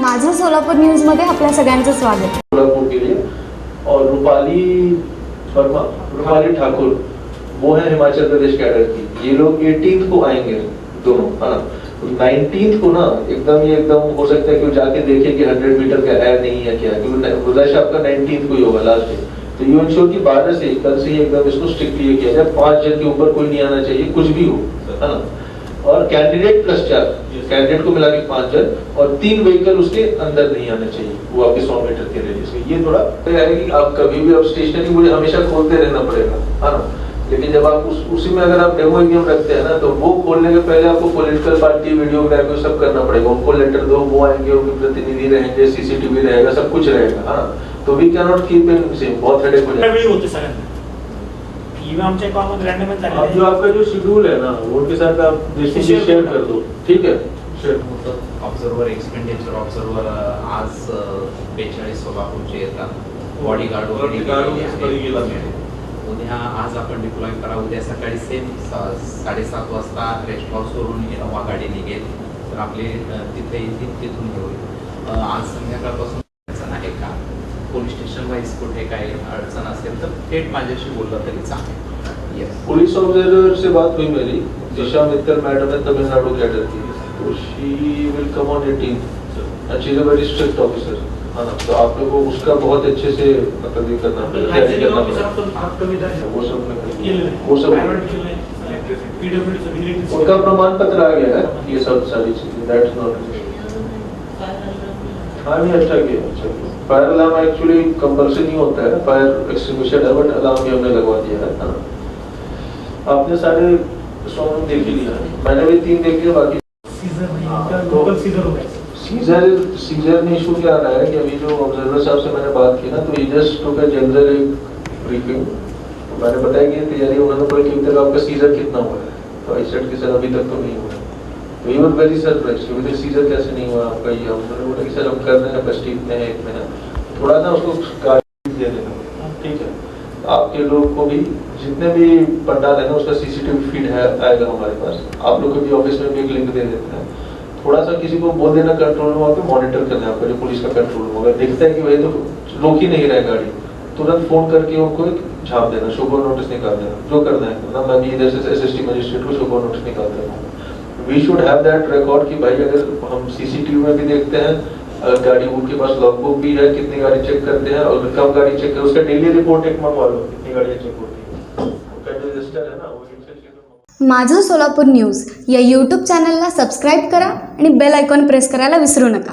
माझं सोलापूर न्यूजमध्ये आपल्या सगळ्यांचं स्वागत. और रूपाली वर्मा रूपाली ठाकुर, वो है हिमाचल प्रदेश कैडर की. ये लोग 18th को आएँगे दोनों, है ना? 19th को ना एकदम ये एकदम हो सकता है कि वो जाके देखे कि 100 मीटर का है नहीं है क्या, क्योंकि रश आपका 19th को ही होगा लास्ट डे तो यू इंश्योर की बारह से कल से ही एकदम इसको स्ट्रिक्टली किया जाए. पाँच जन के ऊपर कोई नहीं आना चाहिए, कुछ भी हो, है ना? और कैंडिडेट प्लस चार। कैंडिडेट को मिला के पाँच जन और तीन व्हीकल उसके अंदर नहीं आने चाहिए। वो आपके सौ मीटर के रेडियस में ये थोड़ा है कि आप कभी भी अब स्टेशनरी मुझे हमेशा खोलते रहना पड़ेगा। है ना? लेकिन जब आप उस उसी में अगर आप डेमो एग्ज़ाम रखते हैं ना तो वो खोलने के पहले आपको पॉलिटिकल पार्टी वीडियोग्राफी सब करना पड़ेगा। उनको लेटर दो वो आएँगे उनके प्रतिनिधि रहेंगे सीसीटीवी रहेगा सब कुछ रहेगा। हाँ तो we can not keep in same बहुत हेडेक हो जाएगा। अब जो आपका जो शेड्यूल है ना वो उनके साथ आप शेयर कर दो ठीक है शेयर ऑब्झर्वर एक्सपेंडिचर ऑब्झर्वर आज बेचाळीस सोलापूरचे येतात. बॉडीगार्ड वगैरे Bodyguard गेलेले वगैरे आहेत. गेला. उद्या आज आपण डिप्लॉय करा. उद्या सकाळी सेम साडेसात वाजता रेस्ट हाऊसवरून इनोवा गाडी निघेल तर आपले अ, तिथे येतील तिथून घेऊन अ, आज संध्याकाळपासून पोलीस स्टेशन वाईज कुठे काही अडचण असेल तर थेट माझ्याशी बोललं तरी चालेल. येस पुलिस ऑब्जर्वर से बात हुई मेरी. दिशा मित्तल मैडम है तमिलनाडु कैडर की तो she will come on eighteen and she is a very strict officer है ना. तो आप लोगों को उसका बहुत अच्छे से मतलब ये करना पड़ेगा. ऑफिसर पड़ेगा. वो सब वो सब उनका प्रमाण पत्र आ गया है. ये सब सारी चीज़ें. दैट्स नॉट हाँ नहीं अच्छा किया अच्छा किया। फायर अलार्म एक्चुअली कंपल्सरी नहीं होता है फायर एक्सटिंग्विशर है बट अलार्म भी हमने लगवा दिया है हाँ। आपने सारे सॉन्ग देख ही लिया। है मैंने भी तीन देख लिए बाकी सीजर सीजर में इशू क्या रहा है कि अभी जो ऑब्जर्वर साहब से मैंने बात की ना तो जस्ट टू का जनरल ब्रीफिंग मैंने बताया कि तैयारी उन्होंने बोला कि अभी तक आपका सीजर कितना हुआ है। तो आई सेड कि सर अभी तक तो नहीं हुआ है। तो ये वेरी सरप्राइज़ कि तक सीजर कैसे नहीं हुआ आपका ये? उन्होंने बोला कि सर, हम कर रहे हैं फेस्टिव में है, एक महीना। थोड़ा ना उसको गाइड दे देना। ठीक है। आपके लोग को भी जितने भी पंडाल है ना, उसका सीसीटीवी फ़ीड है, आएगा हमारे पास। आप लोग के भी ऑफ़िस में भी एक लिंक दे देते हैं। थोड़ा सा किसी को बोल देना कंट्रोल रूम पे मॉनिटर करना है आपका, जो पुलिस का कंट्रोल रूम अगर देखता है कि भाई तो रोक ही नहीं रहा गाड़ी। तुरंत फ़ोन करके उनको एक झाप देना शोभो नोटिस निकाल देना, जो करना है। करना मैं भी इधर से एसएसटी मजिस्ट्रेट को शोभो नोटिस निकाल देना we should have that record कि भाई अगर हम सीसीटीवी में भी देखते हैं अगर गाड़ी उनके पास लॉगबुक भी है कितनी गाड़ी चेक करते हैं और कब गाड़ी चेक कर उसका डेली रिपोर्ट एक मंगवा लो हो, कितनी गाड़ियाँ चेक होती है। ना माझं सोलापूर न्यूज या यूट्यूब चॅनलला सबस्क्राईब करा आणि बेल आयकॉन प्रेस करायला विसरू नका.